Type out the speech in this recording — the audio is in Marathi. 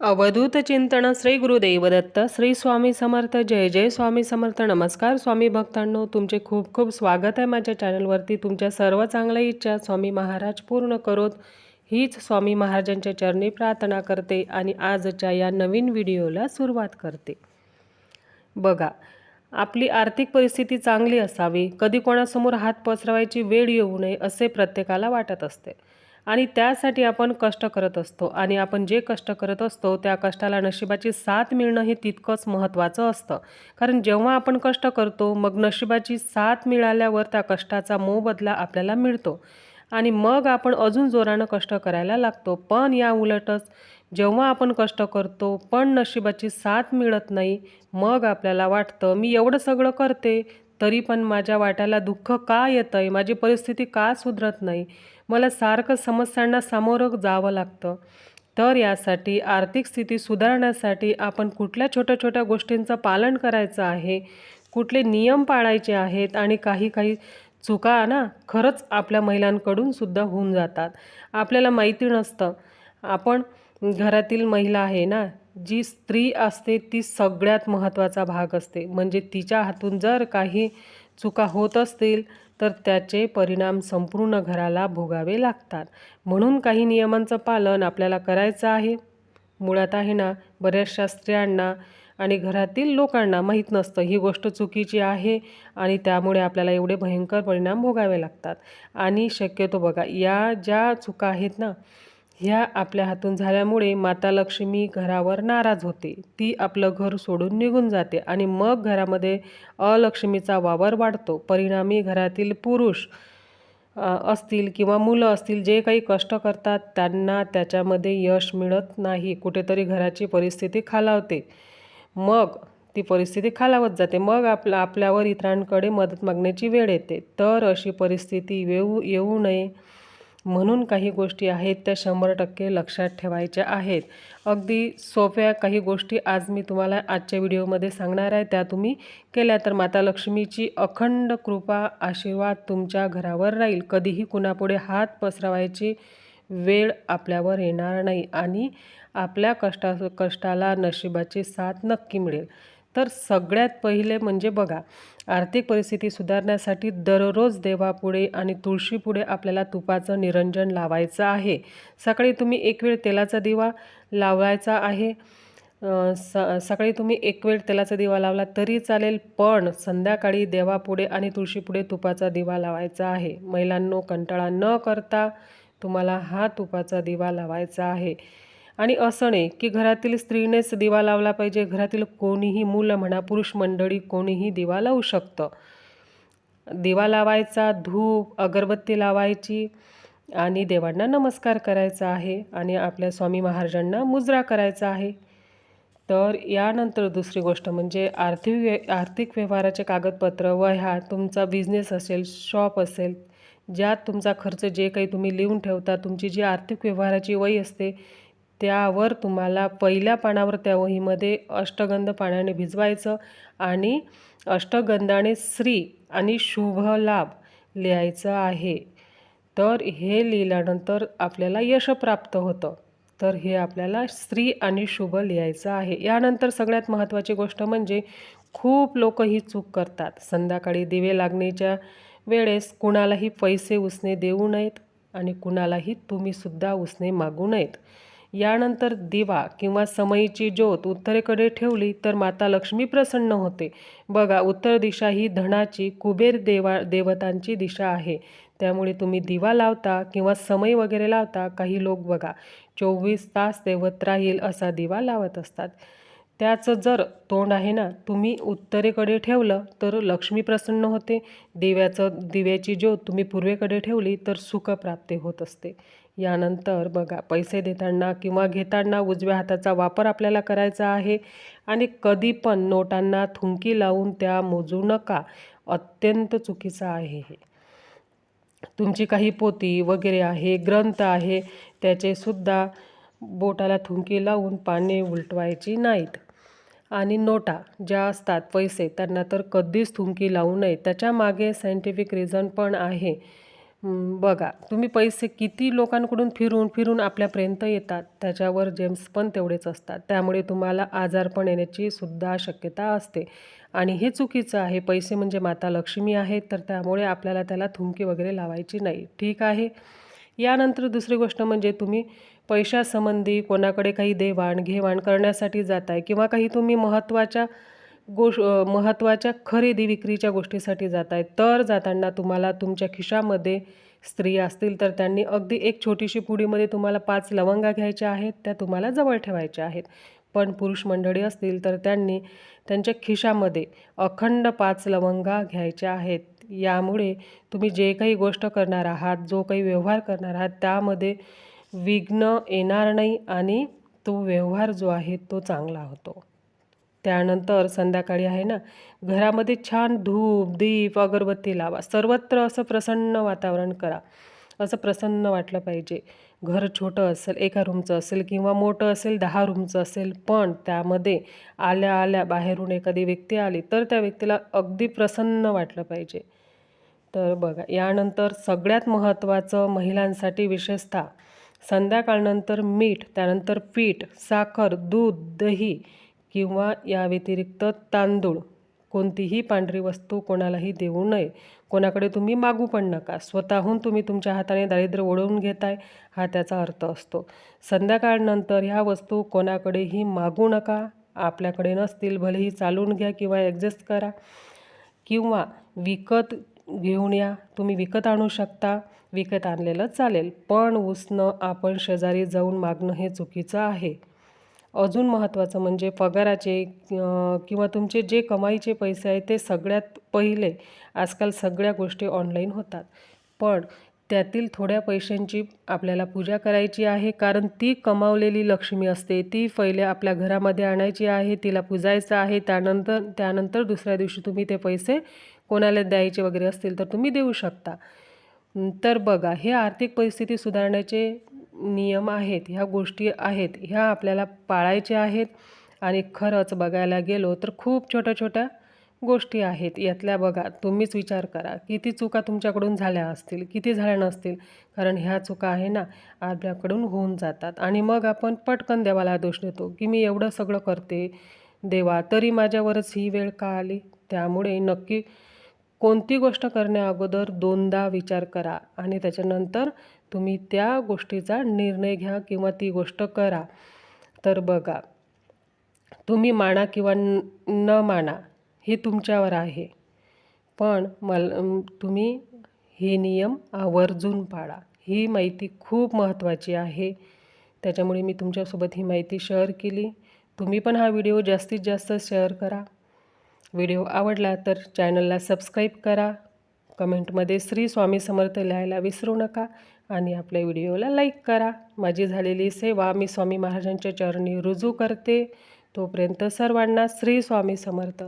अवधूत चिंतन श्री गुरुदेव दत्त श्री स्वामी समर्थ जय जय स्वामी समर्थ नमस्कार स्वामी भक्तांनो तुमचे खूप खूप स्वागत आहे माझ्या चॅनलवरती. तुमच्या सर्व चांगल्या इच्छा स्वामी महाराज पूर्ण करोत. हीच स्वामी महाराजांच्या चरणी प्रार्थना करते आणि आजच्या या नवीन व्हिडिओला सुरुवात करते. बघा आपली आर्थिक परिस्थिती चांगली असावी कधी कोणासमोर हात पसरवायची वेळ येऊ नये असे प्रत्येकाला वाटत असते. आणि त्यासाठी आपण कष्ट करत असतो. आणि आपण जे कष्ट करत असतो त्या कष्टाला नशिबाची साथ मिळणं हे तितकंच महत्त्वाचं असतं. कारण जेव्हा आपण कष्ट करतो मग नशिबाची साथ मिळाल्यावर त्या कष्टाचा मोबदला आपल्याला मिळतो. आणि मग आपण अजून जोरानं कष्ट करायला लागतो. पण या उलटच जेव्हा आपण कष्ट करतो पण नशिबाची साथ मिळत नाही मग आपल्याला वाटतं मी एवढं सगळं करते तरी पण माझ्या वाट्याला दुःख का येतं आहे माझी परिस्थिती का सुधरत नाही? मला सारखं समस्यांना सामोरं जावं लागतं. तर यासाठी आर्थिक स्थिती सुधारण्यासाठी आपण कुठल्या छोट्या छोट्या गोष्टींचं पालन करायचं आहे? कुठले नियम पाळायचे आहेत? आणि काही काही चुका ना खरंच आपल्या महिलांकडून सुद्धा होऊन जातात. आपल्याला माहिती नसतं. आपण घरातील महिला आहे ना जी स्त्री असते ती सगळ्यात महत्त्वाचा भाग असते. म्हणजे तिच्या हातून जर काही चुका होत असतील तर त्याचे परिणाम संपूर्ण घराला भोगावे लागतात. म्हणून काही नियमांचं पालन आपल्याला करायचं आहे. मुळात आहे ना बऱ्याचशा स्त्रियांना आणि घरातील लोकांना माहीत नसतं. ही गोष्ट चुकीची आहे आणि त्यामुळे आपल्याला एवढे भयंकर परिणाम भोगावे लागतात. आणि शक्यतो बघा या ज्या चुका आहेत ना ह्या आपल्या हातून झाल्यामुळे माता लक्ष्मी घरावर नाराज होते. ती आपलं घर सोडून निघून जाते आणि मग घरामध्ये अलक्ष्मीचा वावर वाढतो. परिणामी घरातील पुरुष असतील किंवा मुलं असतील जे काही कष्ट करतात त्यांना त्याच्यामध्ये यश मिळत नाही. कुठेतरी घराची परिस्थिती खालावते. मग ती परिस्थिती खालावत जाते. मग आपल्या आपल्यावर इतरांकडे मदत मागण्याची वेळ येते. तर अशी परिस्थिती येऊ येऊ नये. म्हणून काही गोष्टी आहेत त्या शंभर टक्के लक्षात ठेवायच्या आहेत. अगदी सोप्या काही गोष्टी आज मी तुम्हाला आजच्या व्हिडिओमध्ये सांगणार आहे. त्या तुम्ही केल्या तर माता लक्ष्मीची अखंड कृपा आशीर्वाद तुमच्या घरावर राहील. कधीही कुणापुढे हात पसरवायची वेळ आपल्यावर येणार नाही आणि आपल्या कष्टा कष्टाला नशिबाची साथ नक्की मिळेल. तर सगळ्यात पहिले म्हणजे बघा आर्थिक परिस्थिती सुधारण्यासाठी दररोज देवापुढे आणि तुळशीपुढे आपल्याला तुपाचं निरंजन लावायचं आहे. सकाळी तुम्ही एक वेळ तेलाचा दिवा लावायचा आहे. स सकाळी तुम्ही एक वेळ तेलाचा दिवा लावला तरी चालेल पण संध्याकाळी देवापुढे आणि तुळशीपुढे तुपाचा दिवा लावायचा आहे. महिलांनो कंटाळा न करता तुम्हाला हा तुपाचा दिवा लावायचा आहे. आणि असं नाही की घरातील स्त्रीनेच दिवा लावला पाहिजे घरातील कोणीही मुलं म्हणा पुरुष मंडळी कोणीही दिवा लावू शकतं. दिवा लावायचा धूप अगरबत्ती लावायची आणि देवांना नमस्कार करायचा आहे आणि आपल्या स्वामी महाराजांना मुजरा करायचा आहे. तर यानंतर दुसरी गोष्ट म्हणजे आर्थिक व्य आर्थिक व्यवहाराचे कागदपत्र वह्या तुमचा बिझनेस असेल शॉप असेल ज्यात तुमचा खर्च जे काही तुम्ही लिहून ठेवता तुमची जी आर्थिक व्यवहाराची वय असते त्यावर तुम्हाला पहिल्या पानावर त्या वहीमध्ये अष्टगंध पाण्याने भिजवायचं आणि अष्टगंधाने श्री आणि शुभ लाभ लिहायचं आहे. तर हे लिहिल्यानंतर आपल्याला यश प्राप्त होतं. तर हे आपल्याला स्त्री आणि शुभ लिहायचं आहे. यानंतर सगळ्यात महत्त्वाची गोष्ट म्हणजे खूप लोक ही चूक करतात. संध्याकाळी दिवे लागण्याच्या वेळेस कुणालाही पैसे उसने देऊ नयेत आणि कुणालाही तुम्हीसुद्धा उसने मागू नयेत. यानंतर दिवा किंवा समईची ज्योत उत्तरेकडे ठेवली तर माता लक्ष्मी प्रसन्न होते. बघा उत्तर दिशा ही धनाची कुबेर देवा देवतांची दिशा आहे. त्यामुळे तुम्ही दिवा लावता किंवा समय वगैरे लावता काही लोक बघा चोवीस तास देवत राहील असा दिवा लावत असतात. त्याचं जर तोंड आहे ना तुम्ही उत्तरेकडे ठेवलं तर लक्ष्मी प्रसन्न होते. दिव्याचं दिव्याची ज्योत तुम्ही पूर्वेकडे ठेवली तर सुखप्राप्ती होत असते. यानंतर बघा पैसे देताना किंवा घेताना उजव्या हाताचा वापर आपल्याला करायचा आहे. आणि कधी पण नोटांना थुंकी लावून त्या मोजू नका. अत्यंत चुकीचं आहे हे. तुमची काही पोती वगैरे आहे ग्रंथ आहे त्याचेसुद्धा बोटाला थुंकी लावून पाने उलटवायची नाहीत. आणि नोटा ज्या असतात पैसे त्यांना तर कधीच थुंकी लावू नये. त्याच्यामागे सायंटिफिक रिझन पण आहे. बघा तुम्ही पैसे किती लोकांकडून फिरून फिरून आपल्यापर्यंत येतात त्याच्यावर जेम्स पण तेवढेच असतात. त्यामुळे तुम्हाला आजारपण येण्याची सुद्धा शक्यता असते. आणि हे चुकीचं आहे. पैसे म्हणजे माता लक्ष्मी आहेत तर त्यामुळे आपल्याला त्याला थुंकी वगैरे लावायची नाही. ठीक आहे? यानंतर दुसरी गोष्ट म्हणजे तुम्ही पैशासंबंधी कोणाकडे काही देवाणघेवाण करण्यासाठी करण्यासाठी जाताय किंवा काही तुम्ही महत्त्वाच्या गोष महत्त्वाच्या खरेदी विक्रीच्या गोष्टीसाठी जात आहे तर जाताना तुम्हाला तुमच्या खिशामध्ये स्त्री असतील तर त्यांनी अगदी एक छोटीशी पुडीमध्ये तुम्हाला पाच लवंगा घ्यायच्या आहेत त्या तुम्हाला जवळ ठेवायच्या आहेत. पण पुरुष मंडळी असतील तर त्यांनी त्यांच्या खिशामध्ये अखंड पाच लवंगा घ्यायच्या आहेत. यामुळे तुम्ही जे काही गोष्ट करणार आहात जो काही व्यवहार करणार आहात त्यामध्ये विघ्न येणार नाही आणि तो व्यवहार जो आहे तो चांगला होतो. त्यानंतर संध्याकाळी आहे ना घरामध्ये छान धूप दीप अगरबत्ती लावा. सर्वत्र असं प्रसन्न वातावरण करा. असं प्रसन्न वाटलं पाहिजे. घर छोटं असेल एका रूमचं असेल किंवा मोठं असेल दहा रूमचं असेल पण त्यामध्ये आल्या आल्या बाहेरून एखादी व्यक्ती आली तर त्या व्यक्तीला अगदी प्रसन्न वाटलं पाहिजे. तर बघा यानंतर सगळ्यात महत्त्वाचं महिलांसाठी विशेषतः संध्याकाळनंतर मीठ त्यानंतर पीठ साखर दूध दही किंवा या व्यतिरिक्त तांदूळ. कोणतीही पांढरी वस्तू कोणालाही देऊ नये. कोणाकडे तुम्ही मागू पण नका. स्वतःहून तुम्ही तुमच्या हाताने दारिद्र्य ओढवून घेताय हा त्याचा अर्थ असतो. संध्याकाळनंतर ह्या वस्तू कोणाकडेही मागू नका. आपल्याकडे नसतील भलेही चालून घ्या किंवा ॲडजस्ट करा. किंवा विकत घेऊन या. तुम्ही विकत आणू शकता. विकत आणलेलं चालेल. पण उसणं आपण शेजारी जाऊन मागणं हे चुकीचं आहे. अजून महत्त्वाचं म्हणजे पगाराचे किंवा तुमचे जे कमाईचे पैसे आहेत ते सगळ्यात पहिले आजकाल सगळ्या गोष्टी ऑनलाईन होतात. पण त्यातील थोड्या पैशांची आपल्याला पूजा करायची आहे कारण ती कमावलेली लक्ष्मी असते. ती पहिले आपल्या घरामध्ये आणायची आहे तिला पूजायचं आहे त्यानंतर त्यानंतर दुसऱ्या दिवशी तुम्ही ते पैसे कोणाला द्यायचे वगैरे असतील तर तुम्ही देऊ शकता. तर बघा हे आर्थिक परिस्थिती सुधारण्याचे नियम आहेत ह्या गोष्टी आहेत ह्या आपल्याला पाळायच्या आहेत. आणि खरंच बघायला गेलो तर खूप छोट्या छोट्या गोष्टी आहेत. यातल्या बघा तुम्हीच विचार करा किती चुका तुमच्याकडून झाल्या असतील किती झाल्या नसतील. कारण ह्या चुका आहे ना आपल्याकडून होऊन जातात. आणि मग आपण पटकन देवाला दोष देतो की मी एवढं सगळं करते देवा तरी माझ्यावरच ही वेळ का आली? त्यामुळे नक्की कोणती गोष्ट करण्या अगोदर दोनदा विचार करा. आणि त्याच्यानंतर तुम्ही त्या गोष्टीचा निर्णय घ्या किंवा ती गोष्ट करा. तर बघा तुम्ही माना किंवा न माना हे तुमच्यावर आहे. पण मला तुम्ही हे नियम आवर्जून पाळा. ही माहिती खूप महत्त्वाची आहे. त्याच्यामुळे मी तुमच्यासोबत ही माहिती शेअर केली. तुम्ही पण हा व्हिडिओ जास्तीत जास्त शेअर करा. व्हिडिओ आवडला तर चॅनलला सबस्क्राईब करा. कमेंटमध्ये श्री स्वामी समर्थ लिहायला विसरू नका. आणि आपल्या व्हिडिओला लाईक करा. माझी झालेली सेवा मी स्वामी महाराजांच्या चरणी रुजू करते. तोपर्यंत सर्वांना श्री स्वामी समर्थ.